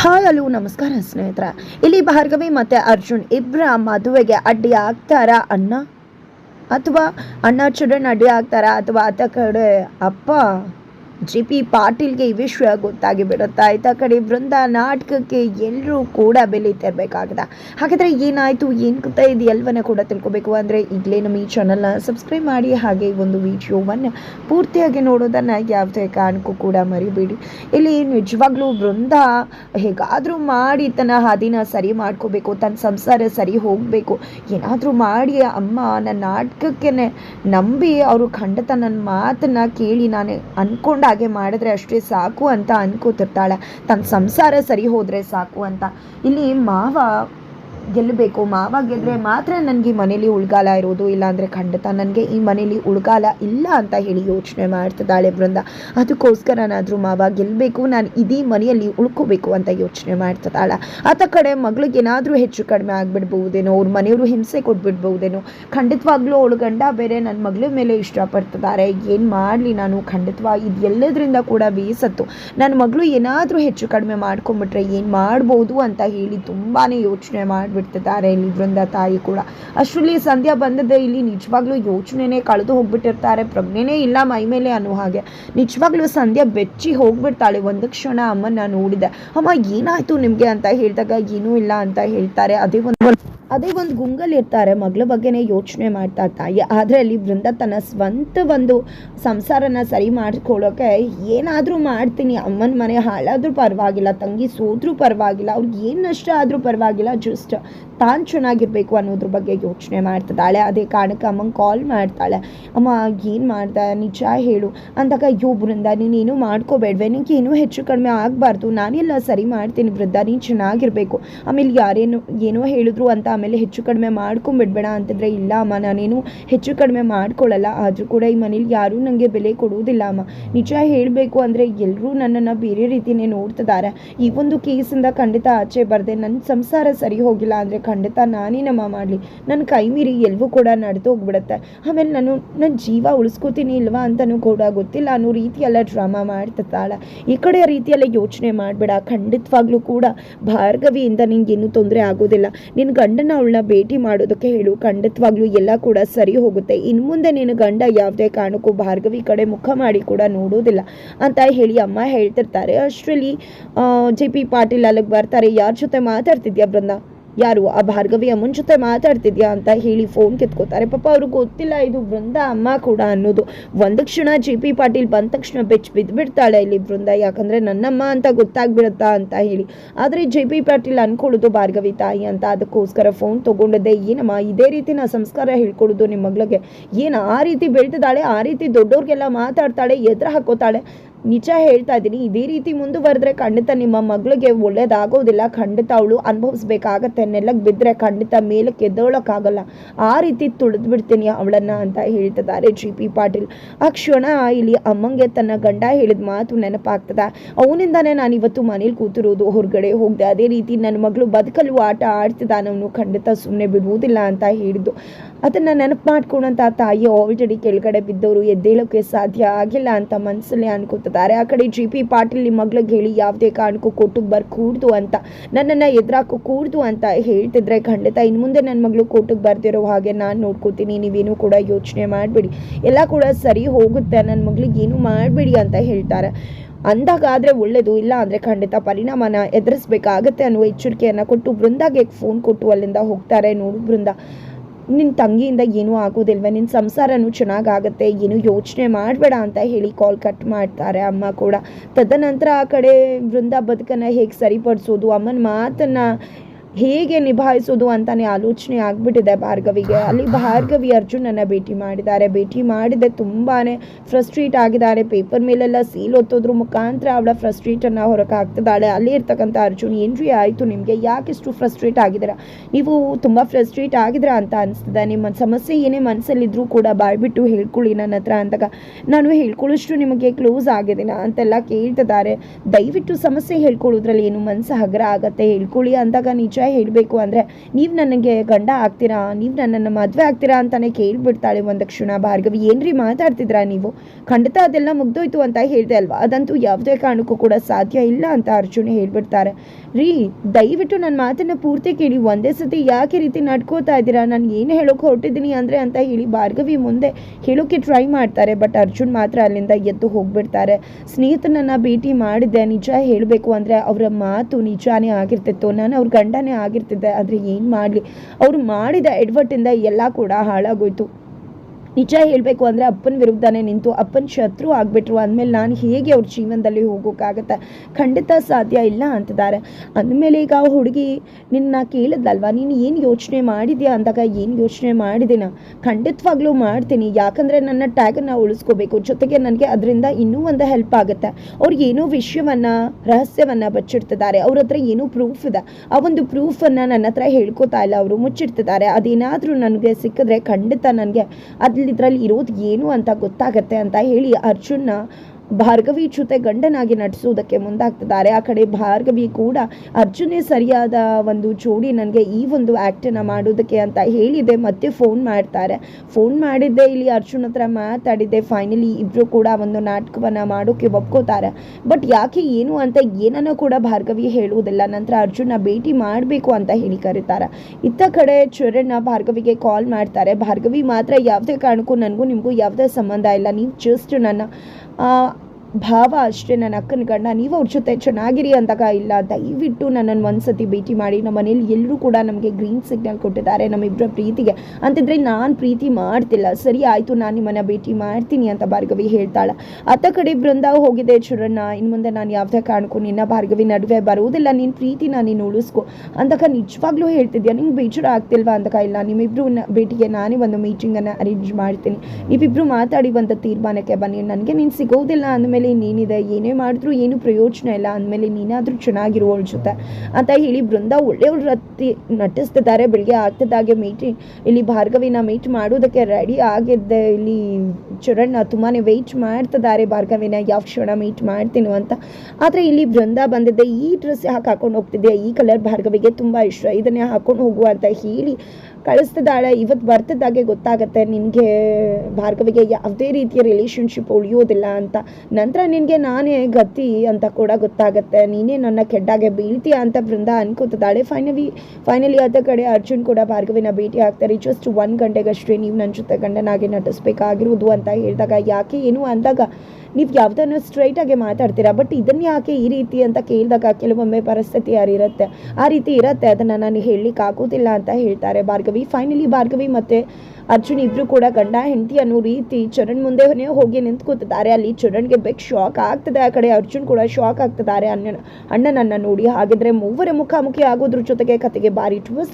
Hi hello ನಮಸ್ಕಾರ ಸ್ನೇಹಿತರ. ಇಲ್ಲಿ ಭಾರ್ಗವಿ ಮತ್ತು ಅರ್ಜುನ್ ಇಬ್ಬರ ಮದುವೆಗೆ ಅಡ್ಡಿ ಆಗ್ತಾರಾ ಅಣ್ಣ? ಅಥವಾ ಅಣ್ಣ ಚುಡನ್ ಅಡ್ಡಿ ಆಗ್ತಾರಾ ಅಥವಾ ಅತ್ತ ಕಡೆ ಅಪ್ಪ? ಜಿ ಪಿ ಪಾಟೀಲ್ಗೆ ಈ ವಿಷಯ ಗೊತ್ತಾಗಿ ಬಿಡುತ್ತಾ? ಆಯ್ತಾ ಕಡೆ ವೃಂದ ನಾಟಕಕ್ಕೆ ಎಲ್ಲರೂ ಕೂಡ ಬೆಳೀತಿರ್ಬೇಕಾಗದ ಹಾಗಾದರೆ ಏನಾಯಿತು? ಏನು ಗೊತ್ತಾ? ಇದು ಎಲ್ಲವನ್ನ ಕೂಡ ತಿಳ್ಕೊಬೇಕು. ಅಂದರೆ ಈಗಲೇ ನಮ್ಮ ಈ ಚಾನಲ್ನ ಸಬ್ಸ್ಕ್ರೈಬ್ ಮಾಡಿ, ಹಾಗೆ ಒಂದು ವಿಡಿಯೋವನ್ನು ಪೂರ್ತಿಯಾಗಿ ನೋಡೋದನ್ನು ಯಾವುದೇ ಕಾರಣಕ್ಕೂ ಕೂಡ ಮರಿಬೇಡಿ. ಇಲ್ಲಿ ನಿಜವಾಗ್ಲೂ ವೃಂದ ಹೇಗಾದರೂ ಮಾಡಿ ತನ್ನ ಹಾದಿನ ಸರಿ ಮಾಡ್ಕೋಬೇಕು, ತನ್ನ ಸಂಸಾರ ಸರಿ ಹೋಗಬೇಕು. ಏನಾದರೂ ಮಾಡಿ ಅಮ್ಮ ನನ್ನ ನಾಟಕಕ್ಕೆ ನಂಬಿ ಅವರು ಖಂಡಿತ ನನ್ನ ಮಾತನ್ನ ಕೇಳಿ ನಾನು ಅನ್ಕೊಂಡ ಹಾಗೆ ಮಾಡಿದ್ರೆ ಅಷ್ಟೇ ಸಾಕು ಅಂತ ಅನ್ಕೋತಿರ್ತಾಳೆ. ತನ್ನ ಸಂಸಾರ ಸರಿ ಹೋದರೆ ಸಾಕು ಅಂತ. ಇಲ್ಲಿ ಮಾವ ಗೆಲ್ಲಬೇಕು. ಮಾವ ಗೆದ್ರೆ ಮಾತ್ರ ನನಗೆ ಮನೇಲಿ ಉಳ್ಗಾಲ ಇರೋದು, ಇಲ್ಲಾಂದರೆ ಖಂಡಿತ ನನಗೆ ಈ ಮನೇಲಿ ಉಳ್ಗಾಲ ಇಲ್ಲ ಅಂತ ಹೇಳಿ ಯೋಚನೆ ಮಾಡ್ತಿದ್ದಾಳೆ ಬೃಂದ ಅದಕ್ಕೋಸ್ಕರನಾದರೂ ಮಾವ ಗೆಲ್ಲಬೇಕು ನಾನು ಇದೀ ಮನೆಯಲ್ಲಿ ಉಳ್ಕೋಬೇಕು ಅಂತ ಯೋಚನೆ ಮಾಡ್ತಿದ್ದಾಳೆ. ಆತ ಕಡೆ ಮಗಳಿಗೆ ಏನಾದರೂ ಹೆಚ್ಚು ಕಡಿಮೆ ಆಗಿಬಿಡ್ಬಹುದೇನೋ, ಅವ್ರ ಮನೆಯವರು ಹಿಂಸೆ ಕೊಟ್ಬಿಡ್ಬಹುದೇನೋ, ಖಂಡಿತವಾಗ್ಲೂ ಅವಳು ಗಂಡ ಬೇರೆ ನನ್ನ ಮಗಳ ಮೇಲೆ ಇಷ್ಟಪಡ್ತಿದ್ದಾರೆ. ಏನು ಮಾಡಲಿ ನಾನು? ಖಂಡಿತವಾಗಿ ಇದು ಎಲ್ಲದರಿಂದ ಕೂಡ ಬೇಸತ್ತು. ನನ್ನ ಮಗಳು ಏನಾದರೂ ಹೆಚ್ಚು ಕಡಿಮೆ ಮಾಡ್ಕೊಂಬಿಟ್ರೆ ಏನು ಮಾಡ್ಬೋದು ಅಂತ ಹೇಳಿ ತುಂಬಾ ಯೋಚನೆ ಮಾಡಿಬಿಡ್ತಿದ್ದಾರೆ ಇಲ್ಲಿ ಬೃಂದ ತಾಯಿ ಕೂಡ. ಅಷ್ಟರಲ್ಲಿ ಸಂಧ್ಯಾ ಬಂದದ್ದೇ ಇಲ್ಲಿ ನಿಜವಾಗ್ಲೂ ಯೋಚನೆನೇ ಕಳೆದು ಹೋಗ್ಬಿಟ್ಟಿರ್ತಾರೆ. ಪ್ರಜ್ಞೆನೇ ಇಲ್ಲ ಮೈ ಮೇಲೆ ಅನ್ನೋ ಹಾಗೆ. ನಿಜವಾಗ್ಲೂ ಸಂಧ್ಯಾ ಬೆಚ್ಚಿ ಹೋಗ್ಬಿಡ್ತಾಳೆ. ಒಂದು ಕ್ಷಣ ಅಮ್ಮನ ನೋಡಿದೆ. ಅಮ್ಮ, ಏನಾಯ್ತು ನಿಮಗೆ? ಅಂತ ಹೇಳಿದಾಗ, ಏನೂ ಇಲ್ಲ ಅಂತ ಹೇಳ್ತಾರೆ. ಅದೇ ಒಂದು ಅದೇ ಒಂದು ಗುಂಗಲ್ ಇರ್ತಾರೆ, ಮಗಳ ಬಗ್ಗೆನೇ ಯೋಚನೆ ಮಾಡ್ತಾ ತಾಯಿ. ಆದರೆ ಅಲ್ಲಿ ಬೃಂದ ತನ್ನ ಸ್ವಂತ ಒಂದು ಸಂಸಾರನ ಸರಿ ಮಾಡ್ಕೊಳ್ಳೋಕೆ ಏನಾದರೂ ಮಾಡ್ತೀನಿ. ಅಮ್ಮನ ಮನೆ ಹಾಳಾದರೂ ಪರವಾಗಿಲ್ಲ, ತಂಗಿ ಸೋದ್ರೂ ಪರವಾಗಿಲ್ಲ, ಅವ್ರಿಗೆ ಏನು ನಷ್ಟ ಆದರೂ ಪರವಾಗಿಲ್ಲ, ಜಸ್ಟ್ ತಾನು ಚೆನ್ನಾಗಿರ್ಬೇಕು ಅನ್ನೋದ್ರ ಬಗ್ಗೆ ಯೋಚನೆ ಮಾಡ್ತಿದ್ದಾಳೆ. ಅದೇ ಕಾರಣಕ್ಕೆ ಅಮ್ಮಂಗೆ ಕಾಲ್ ಮಾಡ್ತಾಳೆ. ಅಮ್ಮ, ಏನು ಮಾಡ್ದೆ? ನಿಜ ಹೇಳು. ಅಂದಾಗ, ಅಯ್ಯೋ ಬೃಂದ ನೀನೇನು ಮಾಡ್ಕೋಬೇಡ್ವೆ. ನಿಂಗೆ ಏನೂ ಹೆಚ್ಚು ಕಡಿಮೆ ಆಗಬಾರ್ದು. ನಾನೆಲ್ಲ ಸರಿ ಮಾಡ್ತೀನಿ ಬೃಂದ ನೀನು ಚೆನ್ನಾಗಿರಬೇಕು. ಆಮೇಲೆ ಯಾರೇನು, ಏನೋ ಹೇಳಿದ್ರು ಅಂತ ಆಮೇಲೆ ಹೆಚ್ಚು ಕಡಿಮೆ ಮಾಡ್ಕೊಂಬಿಡ್ಬೇಡ ಅಂತಂದರೆ ಇಲ್ಲ ಅಮ್ಮ, ನಾನೇನು ಹೆಚ್ಚು ಕಡಿಮೆ ಮಾಡ್ಕೊಳ್ಳಲ್ಲ ಆದರೂ ಕೂಡ ಈ ಮನೇಲಿ ಯಾರೂ ನನಗೆ ಬೆಲೆ ಕೊಡುವುದಿಲ್ಲ ಅಮ್ಮ. ನಿಜ ಹೇಳಬೇಕು ಅಂದರೆ ಎಲ್ಲರೂ ನನ್ನನ್ನು ಬೇರೆ ರೀತಿಯೇ ನೋಡ್ತಿದ್ದಾರೆ. ಈ ಒಂದು ಕೇಸಿಂದ ಖಂಡಿತ ಆಚೆ ಬರದೆ ನನ್ನ ಸಂಸಾರ ಸರಿ ಹೋಗಿಲ್ಲ ಅಂದರೆ ಖಂಡಿತ ನಾನೇನಮ್ಮ ಮಾಡಲಿ. ನನ್ನ ಕೈ ಮೀರಿ ಎಲ್ಲವೂ ಕೂಡ ನಡೆದು ಹೋಗ್ಬಿಡುತ್ತೆ. ಆಮೇಲೆ ನಾನು ನನ್ನ ಜೀವ ಉಳಿಸ್ಕೋತೀನಿ ಇಲ್ವಾ ಅಂತಲೂ ಕೂಡ ಗೊತ್ತಿಲ್ಲ. ಅನ್ನೋ ರೀತಿಯೆಲ್ಲ ಡ್ರಾಮಾ ಮಾಡ್ತಿರ್ತಾಳೆ. ಈ ಕಡೆ ರೀತಿಯೆಲ್ಲ ಯೋಚನೆ ಮಾಡಬೇಡ. ಖಂಡಿತವಾಗ್ಲೂ ಕೂಡ ಭಾರ್ಗವಿಯಿಂದ ನಿಂಗೇನು ತೊಂದರೆ ಆಗೋದಿಲ್ಲ. ನಿನ್ನ ಗಂಡನ ಅವಳನ್ನ ಭೇಟಿ ಮಾಡೋದಕ್ಕೆ ಹೇಳು. ಖಂಡಿತವಾಗ್ಲೂ ಎಲ್ಲ ಕೂಡ ಸರಿ ಹೋಗುತ್ತೆ. ಇನ್ನು ಮುಂದೆ ನೀನು ಗಂಡ ಯಾವುದೇ ಕಾರಣಕ್ಕೂ ಭಾರ್ಗವಿ ಕಡೆ ಮುಖ ಮಾಡಿ ಕೂಡ ನೋಡೋದಿಲ್ಲ ಅಂತ ಹೇಳಿ ಅಮ್ಮ ಹೇಳ್ತಿರ್ತಾರೆ. ಅಷ್ಟರಲ್ಲಿ ಜೆ ಪಿ ಪಾಟೀಲ್ ಅಲ್ಲಿಗೆ ಬರ್ತಾರೆ. ಯಾರ ಜೊತೆ ಮಾತಾಡ್ತಿದ್ಯಾ ಬೃಂದ? ಯಾರು ಆ ಭಾರ್ಗವಿಯ ಅಮ್ಮನ ಮಾತಾಡ್ತಿದ್ಯಾ ಅಂತ ಹೇಳಿ ಫೋನ್ ಕಿತ್ಕೋತಾರೆ. ಪಾಪ ಅವ್ರಿಗೆ ಗೊತ್ತಿಲ್ಲ ಇದು ಬೃಂದ ಅಮ್ಮ ಕೂಡ ಅನ್ನೋದು. ಒಂದು ಕ್ಷಣ ಜೆ ಪಿ ಪಾಟೀಲ್ ಬಂದ ತಕ್ಷಣ ಬೆಚ್ಚ ಬಿದ್ದುಬಿಡ್ತಾಳೆ ಇಲ್ಲಿ ಬೃಂದ ಯಾಕಂದ್ರೆ ನನ್ನಮ್ಮ ಅಂತ ಗೊತ್ತಾಗ್ಬಿಡತ್ತಾ ಅಂತ ಹೇಳಿ. ಆದರೆ ಜೆ ಪಿ ಪಾಟೀಲ್ ಅನ್ಕೊಳ್ಳೋದು ಭಾರ್ಗವಿ ತಾಯಿ ಅಂತ. ಅದಕ್ಕೋಸ್ಕರ ಫೋನ್ ತಗೊಂಡದೆ ಏನಮ್ಮ, ಇದೇ ರೀತಿ ನಾ ಸಂಸ್ಕಾರ ಹೇಳ್ಕೊಡೋದು ನಿಮ್ಮ ಮಗಳಿಗೆ? ಏನು ಆ ರೀತಿ ಬೆಳ್ತಿದ್ದಾಳೆ ಆ ರೀತಿ ದೊಡ್ಡವ್ರಿಗೆಲ್ಲ ಮಾತಾಡ್ತಾಳೆ, ಎದ್ರ ಹಾಕೋತಾಳೆ? ನಿಜ ಹೇಳ್ತಾ ಇದ್ದೀನಿ, ಇದೇ ರೀತಿ ಮುಂದುವರೆದ್ರೆ ಖಂಡಿತ ನಿಮ್ಮ ಮಗಳಿಗೆ ಒಳ್ಳೇದಾಗೋದಿಲ್ಲ. ಖಂಡಿತ ಅವಳು ಅನುಭವಿಸ್ಬೇಕಾಗತ್ತೆ. ನೆಲಕ್ಕೆ ಬಿದ್ದರೆ ಖಂಡಿತ ಮೇಲಕ್ಕೆ ಎದ್ದೋಳಕ್ಕಾಗಲ್ಲ. ಆ ರೀತಿ ತುಳಿದು ಬಿಡ್ತೀನಿ ಅವಳನ್ನ ಅಂತ ಹೇಳ್ತಿದ್ದಾರೆ ಜಿ ಪಿ ಪಾಟೀಲ್. ಆ ಕ್ಷಣ ಇಲ್ಲಿ ಅಮ್ಮಂಗೆ ತನ್ನ ಗಂಡ ಹೇಳಿದ ಮಾತು ನೆನಪಾಗ್ತದೆ. ಅವನಿಂದಾನೇ ನಾನು ಇವತ್ತು ಮನೇಲಿ ಕೂತಿರೋದು. ಹೊರಗಡೆ ಹೋಗ್ದೆ ಅದೇ ರೀತಿ ನನ್ನ ಮಗಳು ಬದುಕಲು ಆಟ ಆಡ್ತಿದ್ದಾನವನು ಖಂಡಿತ ಸುಮ್ಮನೆ ಬಿಡುವುದಿಲ್ಲ ಅಂತ ಹೇಳಿದ್ದು. ಅದನ್ನು ನೆನಪು ಮಾಡ್ಕೊಂಡಂತ ತಾಯಿ ಆಲ್ರೆಡಿ ಕೆಳಗಡೆ ಬಿದ್ದವರು, ಎದ್ದೇಳೋಕೆ ಸಾಧ್ಯ ಆಗಿಲ್ಲ ಅಂತ ಮನಸ್ಸಲ್ಲಿ ಅನ್ಕೋತಿದ್ದಾರೆ. ಆ ಕಡೆ ಜಿ ಪಿ ಪಾಟೀಲ್ ನಿಮ್ಮ ಮಗಳಿಗೆ ಹೇಳಿ, ಯಾವುದೇ ಕಾರಣಕ್ಕೂ ಕೋರ್ಟಿಗೆ ಬರ್ ಕೂಡ್ದು ಅಂತ. ನನ್ನನ್ನು ಎದುರಾಕೋ ಕೂಡ್ದು ಅಂತ ಹೇಳ್ತಿದ್ರೆ ಖಂಡಿತ ಇನ್ನು ಮುಂದೆ ನನ್ನ ಮಗಳು ಕೋರ್ಟಿಗೆ ಬರ್ತಿರೋ ಹಾಗೆ ನಾನು ನೋಡ್ಕೋತೀನಿ. ನೀವೇನು ಕೂಡ ಯೋಚನೆ ಮಾಡಬೇಡಿ. ಎಲ್ಲ ಕೂಡ ಸರಿ ಹೋಗುತ್ತೆ. ನನ್ನ ಮಗಳಿಗೆ ಏನು ಮಾಡಬೇಡಿ ಅಂತ ಹೇಳ್ತಾರೆ. ಅಂದಾಗ ಆದರೆ ಒಳ್ಳೆಯದು ಇಲ್ಲ ಅಂದರೆ ಖಂಡಿತ ಪರಿಣಾಮನ ಎದುರಿಸ್ಬೇಕಾಗತ್ತೆ ಅನ್ನುವ ಎಚ್ಚರಿಕೆಯನ್ನು ಕೊಟ್ಟು ಬೃಂದಾಗೆ ಫೋನ್ ಕೊಟ್ಟು ಅಲ್ಲಿಂದ ಹೋಗ್ತಾರೆ ನೋಡು ಬೃಂದ. ನಿನ್ನ ತಂಗಿಯಿಂದ ಏನೂ ಆಗೋದಿಲ್ವ? ನಿನ್ನ ಸಂಸಾರನೂ ಚೆನ್ನಾಗಾಗತ್ತೆ, ಏನು ಯೋಚನೆ ಮಾಡಬೇಡ ಅಂತ ಹೇಳಿ ಕಾಲ್ ಕಟ್ ಮಾಡ್ತಾರೆ ಅಮ್ಮ ಕೂಡ. ತದನಂತರ ಆ ಕಡೆ ವೃಂದ ಬದುಕನ್ನು ಹೇಗೆ ಸರಿಪಡಿಸೋದು? ಅಮ್ಮನ ಮಾತನ್ನು ಹೇಗೆ ನಿಭಾಯಿಸೋದು ಅಂತಾನೆ ಆಲೋಚನೆ ಆಗಿಬಿಟ್ಟಿದೆ ಭಾರ್ಗವಿಗೆ. ಅಲ್ಲಿ ಭಾರ್ಗವಿ ಅರ್ಜುನನ್ನು ಭೇಟಿ ಮಾಡಿದ್ದಾರೆ. ಭೇಟಿ ಮಾಡಿದೆ ತುಂಬಾ ಫ್ರಸ್ಟ್ರೇಟ್ ಆಗಿದ್ದಾರೆ. ಪೇಪರ್ ಮೇಲೆಲ್ಲ ಸೀಲ್ ಒತ್ತೋದ್ರ ಮುಖಾಂತರ ಅವಳ ಫ್ರಸ್ಟ್ರೇಟನ್ನು ಹೊರಗೆ ಹಾಕ್ತಿದ್ದಾಳೆ ಅಲ್ಲಿ ಇರ್ತಕ್ಕಂಥ ಅರ್ಜುನ್, ಏನ್ರಿ ಆಯಿತು ನಿಮಗೆ? ಇಷ್ಟು ಫ್ರಸ್ಟ್ರೇಟ್ ಆಗಿದ್ದೀರಾ? ನೀವು ತುಂಬ ಫ್ರಸ್ಟ್ರೇಟ್ ಆಗಿದ್ದೀರಾ? ಅಂತ ಅನಿಸ್ತದೆ. ನಿಮ್ಮ ಸಮಸ್ಯೆ ಏನೇ ಮನಸ್ಸಲ್ಲಿದ್ದರೂ ಕೂಡ ಬಾಯ್ಬಿಟ್ಟು ಹೇಳ್ಕೊಳ್ಳಿ ನನ್ನ ಹತ್ರ ಅಂದಾಗ, ನಾನು ಹೇಳ್ಕೊಳ್ಳೋಷ್ಟು ನಿಮಗೆ ಕ್ಲೋಸ್ ಆಗಿದ್ದೀನ? ಅಂತೆಲ್ಲ ಕೇಳ್ತಿದ್ದಾರೆ. ದಯವಿಟ್ಟು ಸಮಸ್ಯೆ ಹೇಳ್ಕೊಳ್ಳೋದ್ರಲ್ಲಿ ಏನು ಮನಸ್ಸು ಹಗರ ಆಗತ್ತೆ? ಹೇಳ್ಕೊಳ್ಳಿ ಅಂದಾಗ ನಿಜ ಹೇಳಬೇಕು ಅಂದರೆ ನೀವು ನನಗೆ ಗಂಡ ಆಗ್ತೀರಾ? ನೀವು ನನ್ನನ್ನು ಮದುವೆ ಆಗ್ತೀರಾ ಅಂತಾನೆ ಕೇಳಿಬಿಡ್ತಾಳೆ ಒಂದು ಕ್ಷಣ ಭಾರ್ಗವಿ, ಏನ್ರಿ ಮಾತಾಡ್ತಿದ್ರಾ ನೀವು? ಖಂಡಿತ ಅದೆಲ್ಲ ಮುಗ್ದೋಯ್ತು ಅಂತ ಹೇಳಿದೆ ಅಲ್ವಾ? ಅದಂತೂ ಯಾವುದೇ ಕಾರಣಕ್ಕೂ ಕೂಡ ಸಾಧ್ಯ ಇಲ್ಲ ಅಂತ ಅರ್ಜುನ ಹೇಳ್ಬಿಡ್ತಾರೆ. ರೀ, ದಯವಿಟ್ಟು ನನ್ನ ಮಾತನ್ನು ಪೂರ್ತಿ ಕೇಳಿ. ಒಂದೇ ಸತಿ ಯಾಕೆ ರೀತಿ ನಡ್ಕೋತಾ ಇದ್ದೀರಾ? ನಾನು ಏನು ಹೇಳೋಕೆ ಹೊರಟಿದ್ದೀನಿ ಅಂದರೆ ಅಂತ ಹೇಳಿ ಭಾರ್ಗವಿ ಮುಂದೆ ಹೇಳೋಕೆ ಟ್ರೈ ಮಾಡ್ತಾರೆ. ಬಟ್ ಅರ್ಜುನ್ ಮಾತ್ರ ಅಲ್ಲಿಂದ ಎದ್ದು ಹೋಗ್ಬಿಡ್ತಾರೆ. ಸ್ನೇಹಿತನನ್ನು ಭೇಟಿ ಮಾಡಿದೆ ನಿಜ ಹೇಳಬೇಕು ಅಂದರೆ ಅವರ ಮಾತು ನಿಜಾನೇ ಆಗಿರ್ತಿತ್ತು. ನಾನು ಅವ್ರ ಗಂಡನೇ ಆಗಿರ್ತಿದ್ದೆ ಆದರೆ ಏನು ಮಾಡಲಿ? ಅವರು ಮಾಡಿದ ಎಡ್ವರ್ಟಿಂದ ಎಲ್ಲ ಕೂಡ ಹಾಳಾಗೋಯ್ತು. ನಿಜ ಹೇಳಬೇಕು ಅಂದರೆ ಅಪ್ಪನ ವಿರುದ್ಧನೇ ನಿಂತು ಅಪ್ಪನ ಶತ್ರು ಆಗಿಬಿಟ್ರು ಅಂದಮೇಲೆ ನಾನು ಹೇಗೆ ಅವ್ರ ಜೀವನದಲ್ಲಿ ಹೋಗೋಕ್ಕಾಗತ್ತೆ? ಖಂಡಿತ ಸಾಧ್ಯ ಇಲ್ಲ ಅಂತಿದ್ದಾರೆ. ಅಂದಮೇಲೆ ಈಗ ಆ ಹುಡುಗಿ ನಿನ್ನ ಕೇಳಿದ್ಲಲ್ವಾ? ನೀನು ಏನು ಯೋಚನೆ ಮಾಡಿದ್ಯಾ ಅಂದಾಗ ಏನು ಯೋಚನೆ ಮಾಡಿದಿನ? ಖಂಡಿತವಾಗ್ಲೂ ಮಾಡ್ತೀನಿ. ಯಾಕಂದರೆ ನನ್ನ ಟ್ಯಾಗನ್ನು ಉಳಿಸ್ಕೋಬೇಕು. ಜೊತೆಗೆ ನನಗೆ ಅದರಿಂದ ಇನ್ನೂ ಒಂದು ಹೆಲ್ಪ್ ಆಗುತ್ತೆ. ಅವ್ರು ಏನೋ ವಿಷಯವನ್ನು, ರಹಸ್ಯವನ್ನು ಬಚ್ಚಿಡ್ತಿದ್ದಾರೆ. ಅವ್ರ ಹತ್ರ ಏನೋ ಪ್ರೂಫ್ ಇದೆ. ಆ ಒಂದು ಪ್ರೂಫನ್ನು ನನ್ನ ಹತ್ರ ಹೇಳ್ಕೊತಾ ಇಲ್ಲ. ಅವರು ಮುಚ್ಚಿಡ್ತಿದ್ದಾರೆ. ಅದೇನಾದರೂ ನನಗೆ ಸಿಕ್ಕಿದ್ರೆ ಖಂಡಿತ ನನಗೆ ಅದ್ರಲ್ಲಿ ಇದ್ರಲ್ಲಿ ಇರೋದು ಏನು ಅಂತ ಗೊತ್ತಾಗತ್ತೆ ಅಂತ ಹೇಳಿ ಅರ್ಜುನ್ನ ಭಾರ್ಗವಿ ಜೊತೆ ಗಂಡನಾಗಿ ನಟಿಸುವುದಕ್ಕೆ ಮುಂದಾಗ್ತಿದ್ದಾರೆ. ಆ ಕಡೆ ಭಾರ್ಗವಿ ಕೂಡ, ಅರ್ಜುನೇ, ಸರಿಯಾದ ಒಂದು ಜೋಡಿ ನನಗೆ ಈ ಒಂದು ಆ್ಯಕ್ಟನ್ನು ಮಾಡೋದಕ್ಕೆ ಅಂತ ಹೇಳಿದೆ. ಮತ್ತೆ ಫೋನ್ ಮಾಡ್ತಾರೆ. ಫೋನ್ ಮಾಡಿದ್ದೆ ಇಲ್ಲಿ ಅರ್ಜುನ್ ಹತ್ರ ಮಾತಾಡಿದ್ದೆ. ಫೈನಲಿ ಇಬ್ಬರು ಕೂಡ ಒಂದು ನಾಟಕವನ್ನು ಮಾಡೋಕ್ಕೆ ಒಪ್ಕೋತಾರೆ. ಬಟ್ ಯಾಕೆ ಏನು ಅಂತ ಏನನ್ನು ಕೂಡ ಭಾರ್ಗವಿ ಹೇಳುವುದಿಲ್ಲ. ನಂತರ ಅರ್ಜುನ ಭೇಟಿ ಮಾಡಬೇಕು ಅಂತ ಹೇಳಿ ಕರೀತಾರೆ. ಇತ್ತ ಕಡೆ ಚರಣ್ ಭಾರ್ಗವಿಗೆ ಕಾಲ್ ಮಾಡ್ತಾರೆ. ಭಾರ್ಗವಿ ಮಾತ್ರ ಯಾವುದೇ ಕಾರಣಕ್ಕೂ ನನಗೂ ನಿಮಗೂ ಯಾವುದೇ ಸಂಬಂಧ ಇಲ್ಲ. ನೀವು ಜಸ್ಟ್ ನನ್ನ ಭಾವ ಅಷ್ಟೇ, ನನ್ನ ಅಕ್ಕನ ಗಂಡ, ನೀವು ಅವ್ರ ಜೊತೆ ಚೆನ್ನಾಗಿರಿ ಅಂದಾಗ ಇಲ್ಲ ದಯವಿಟ್ಟು ನನ್ನನ್ನು ಒಂದ್ಸತಿ ಭೇಟಿ ಮಾಡಿ. ನಮ್ಮ ಮನೇಲಿ ಎಲ್ಲರೂ ಕೂಡ ನಮಗೆ ಗ್ರೀನ್ ಸಿಗ್ನಲ್ ಕೊಟ್ಟಿದ್ದಾರೆ ನಮ್ಮಿಬ್ಬರ ಪ್ರೀತಿಗೆ. ಅಂತಿದ್ರೆ ನಾನು ಪ್ರೀತಿ ಮಾಡ್ತಿಲ್ಲ. ಸರಿ ಆಯಿತು, ನಾನು ನಿಮ್ಮನ್ನು ಭೇಟಿ ಮಾಡ್ತೀನಿ ಅಂತ ಭಾರ್ಗವಿ ಹೇಳ್ತಾಳೆ. ಅತ್ತ ಕಡೆ ಬೃಂದ ಹೋಗಿದೆ, ಚುರಣ್ಣ ಇನ್ನು ಮುಂದೆ ನಾನು ಯಾವುದೇ ಕಾರಣಕ್ಕೂ ನಿನ್ನ ಭಾರ್ಗವಿ ನಡುವೆ ಬರುವುದಿಲ್ಲ. ನಿನ್ನ ಪ್ರೀತಿನ ನೀನು ಉಳಿಸ್ಕೊ. ಅಂತಕ ನಿಜವಾಗ್ಲೂ ಹೇಳ್ತಿದ್ಯಾ? ನಿಂಗೆ ಬೇಜಾರು ಆಗ್ತಿಲ್ವಾ? ಅಂದಾಗ ಇಲ್ಲ, ನಿಮ್ಮಿಬ್ರು ನ- ಭೇಟಿಗೆ ನಾನೇ ಒಂದು ಮೀಟಿಂಗನ್ನು ಅರೇಂಜ್ ಮಾಡ್ತೀನಿ. ನೀವಿಬ್ರು ಮಾತಾಡಿ ಒಂದು ತೀರ್ಮಾನಕ್ಕೆ ಬನ್ನಿ. ನನಗೆ ನೀನು ಸಿಗೋದಿಲ್ಲ ಅಂದಮೇಲೆ ನೀನಿದೆ, ಏನೇ ಮಾಡಿದ್ರು ಏನು ಪ್ರಯೋಜನ ಇಲ್ಲ, ಅಂದಮೇಲೆ ನೀನಾದರೂ ಚೆನ್ನಾಗಿರುವವಳ ಜೊತೆ ಅಂತ ಹೇಳಿ ಬೃಂದ ಒಳ್ಳೆಯವ್ರ ರತ್ತಿ ನಟಿಸ್ತಿದ್ದಾರೆ. ಬೆಳಿಗ್ಗೆ ಆಗ್ತಿದ್ದಾಗೆ ಮೀಟಿಂಗ್ ಇಲ್ಲಿ ಭಾರ್ಗವಿನ ಮೀಟ್ ಮಾಡೋದಕ್ಕೆ ರೆಡಿ ಆಗಿದ್ದೆ. ಇಲ್ಲಿ ಚರಣ್ ತುಂಬಾ ವೆಯ್ಟ್ ಮಾಡ್ತಿದ್ದಾರೆ ಭಾರ್ಗವಿನ, ಯಾವ ಕ್ಷಣ ಮೀಟ್ ಮಾಡ್ತೀನೋ ಅಂತ. ಆದರೆ ಇಲ್ಲಿ ಬೃಂದ ಬಂದಿದ್ದೆ, ಈ ಡ್ರೆಸ್ ಯಾಕೆ ಹಾಕೊಂಡು ಹೋಗ್ತಿದ್ದೆ ಈ ಕಲರ್ ಭಾರ್ಗವಿಗೆ ತುಂಬ ಇಷ್ಟ. ಇದನ್ನೇ ಹಾಕೊಂಡು ಹೋಗುವ ಅಂತ ಹೇಳಿ ಕಳಿಸ್ತಿದ್ದಾಳೆ ಇವತ್ತು ಬರ್ತಿದ್ದಾಗೆ ಗೊತ್ತಾಗುತ್ತೆ. ನಿನಗೆ ಭಾರ್ಗವಿಗೆ ಯಾವುದೇ ರೀತಿಯ ರಿಲೇಶನ್ಶಿಪ್ ಉಳಿಯೋದಿಲ್ಲ ಅಂತ. ನಂತರ ನಿನಗೆ ನಾನೇ ಗತಿ ಅಂತ ಕೂಡ ಗೊತ್ತಾಗುತ್ತೆ. ನೀನೇ ನನ್ನ ಕೆಡ್ಡಾಗೆ ಬೀಳ್ತೀಯ ಅಂತ ಬೃಂದ ಅನ್ಕೋತಿದ್ದಾಳೆ. ಫೈನಲಿ ಫೈನಲಿ ಅದ ಕಡೆ ಅರ್ಜುನ್ ಕೂಡ ಭಾರ್ಗವಿನ ಭೇಟಿ ಆಗ್ತಾರೆ. ಜಸ್ಟ್ ಒಂದು ಗಂಟೆಗಷ್ಟೇ ನೀವು ನನ್ನ ಜೊತೆ ಗಂಡನಾಗಿ ನಟಿಸ್ಬೇಕಾಗಿರೋದು ಅಂತ ಹೇಳಿದಾಗ ಯಾಕೆ ಏನು ಅಂದಾಗ, ನೀವು ಯಾವುದನ್ನು ಸ್ಟ್ರೈಟಾಗಿ ಮಾತಾಡ್ತೀರಾ? ಬಟ್ ಇದನ್ನು ಯಾಕೆ ಈ ರೀತಿ ಅಂತ ಕೇಳಿದಾಗ ಕೆಲವೊಮ್ಮೆ ಪರಿಸ್ಥಿತಿ ಯಾರಿರುತ್ತೆ? ಆ ರೀತಿ ಇರುತ್ತೆ. ಅದನ್ನು ನಾನು ಹೇಳಲಿಕ್ಕೆ ಆಗೋದಿಲ್ಲ ಅಂತ ಹೇಳ್ತಾರೆ ಭಾರ್ಗವಿ ಫೈನಲಿ ಭಾರ್ಗವಿ ಮತ್ತೆ ಅರ್ಜುನ್ ಇಬ್ರು ಕೂಡ ಗಂಡ, ಹೆಂಡತಿ ಅನ್ನೋ ರೀತಿ ಚರಣ್ ಮುಂದೆ ಹೋಗಿ ನಿಂತ್ಕೋತಿದ್ದಾರೆ ಅಲ್ಲಿ ಚರಣ್ಗೆ ಬೆಕ್ ಶಾಕ್ ಆಗ್ತದೆ. ಆ ಕಡೆ ಅರ್ಜುನ್ ಕೂಡ ಶಾಕ್ ಆಗ್ತಿದ್ದಾರೆ ಅಣ್ಣ ಅಣ್ಣನನ್ನ ನೋಡಿ. ಹಾಗಿದ್ರೆ ಮೂವರೇ ಮುಖಾಮುಖಿ ಆಗೋದ್ರ ಜೊತೆಗೆ ಕತೆಗೆ ಬಾರಿ ಟ್ವಿಸ್ಟ್